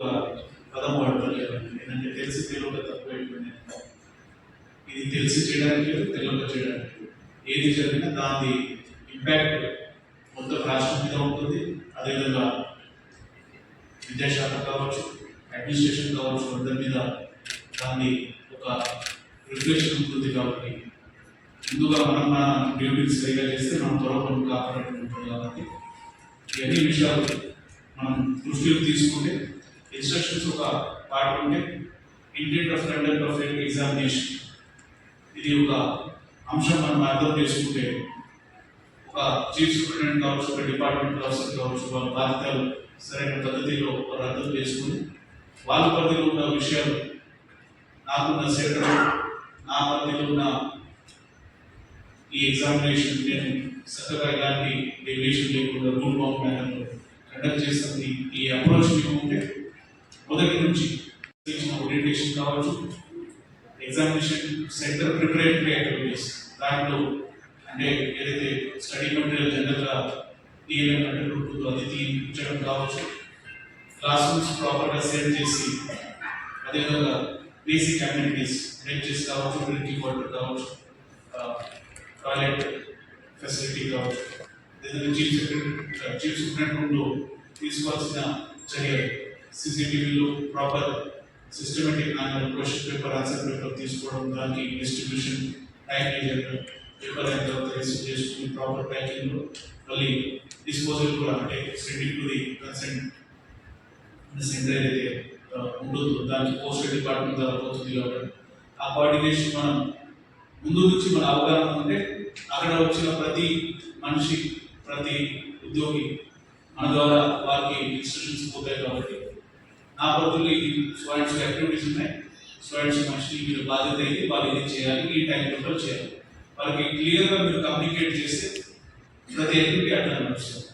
పదం వాడతారు ఏంటంటే తెలిసి తెలియక తక్కువ ఇది తెలిసి చేయడానికి లేదు చేయడానికి ఏది జరిగినా దాని ఇంపాక్ట్ మొత్తం రాష్ట్రం మీద ఉంటుంది అదేవిధంగా విద్యాశాఖ కావచ్చు అడ్మినిస్ట్రేషన్ కావచ్చు అందరి మీద దాన్ని ఒక రిఫ్లెక్షన్ ఉంటుంది కాబట్టి ముందుగా మనం మన డ్యూటీస్ సరిగా చేస్తే మనం త్వరపడి కాపాడటం ఉంటుంది కాబట్టి ఇవన్నీ విషయాలు మనం దృష్టిలో తీసుకుంటే ఇన్స్ట్రక్షన్స్ ఒక పార్ట్ ఉంటే intent of conduct of examination ఇది ఒక అంశం మనం అర్థం చేసుకుంటే ఒక చీఫ్ సూపరింటెండెంట్ కావచ్చు ఒక డిపార్ట్మెంట్ కావచ్చు కావచ్చు వాళ్ళ బాధ్యతలు సరైన పద్ధతిలో వారు అర్థం చేసుకుని వాళ్ళ పరిధిలో ఉన్న విషయాలు నాకున్న సేకరణ నా పరిధిలో ఉన్న ఈ ఎగ్జామినేషన్ నేను చక్కగా ఎలాంటి డెవియేషన్ లేకుండా రూల్ ఆఫ్ మేనర్లో కండక్ట్ చేస్తుంది ఈ అప్రోచ్ మీకు ఉంటే మొదటి నుంచి ఓరియంటేషన్ కావచ్చు ఎగ్జామినేషన్ సెంటర్ ప్రిపరేటరీ యాక్టివిటీస్ దాంట్లో అంటే ఏదైతే స్టడీ మెటీరియల్ జనరల్గా టీఎల్ఎం కంటెంట్ ఉంటుందో అది తీయించడం కావచ్చు క్లాస్ రూమ్స్ ప్రాపర్గా సెట్ చేసి అదేవిధంగా బేసిక్ అమ్యూనిటీస్ బెంచెస్ కావచ్చు డ్రింకింగ్ వాటర్ కావచ్చు టాయిలెట్ ఫెసిలిటీ కావచ్చు. అదేవిధంగా చీఫ్ సెక్రటరీ చీఫ్ సూపరింటెండెంట్లో తీసుకోవాల్సిన చర్యలు. సీసీటీవీలో proper systematic manner question paper answer paper తీసుకోవడం దానికి డిస్ట్రిబ్యూషన్ ప్యాకేజ్ పేపర్ అయిన తర్వాత రిసీవ్ చేసుకుని ప్రాపర్ ప్యాకింగ్లో మళ్ళీ డిస్పోజల్ కూడా అంటే sending to the consent centre ఏదైతే ఉంటుందో దానికి పోస్టల్ డిపార్ట్మెంట్ ద్వారా పోతుంది కాబట్టి ఆ కోఆర్డినేషన్ మనం ముందు నుంచి మన అవగాహన ఉంటే అక్కడ వచ్చిన ప్రతి మనిషి ప్రతి ఉద్యోగి మన ద్వారా వారికి ఇన్స్ట్రక్షన్స్ పోతాయి కాబట్టి నా పొద్దున్న ఈ స్టూడెంట్స్ యాక్టివిటీస్ ఉన్నాయి. స్టూడెంట్స్ మనిషి మీరు బాధ్యత అయితే వాళ్ళు ఇది చేయాలి ఈ టైం లోపల చేయాలి. వాళ్ళకి క్లియర్గా మీరు కమ్యూనికేట్ చేస్తే ప్రతి యాక్టివిటీ అట్లా నడుస్తుంది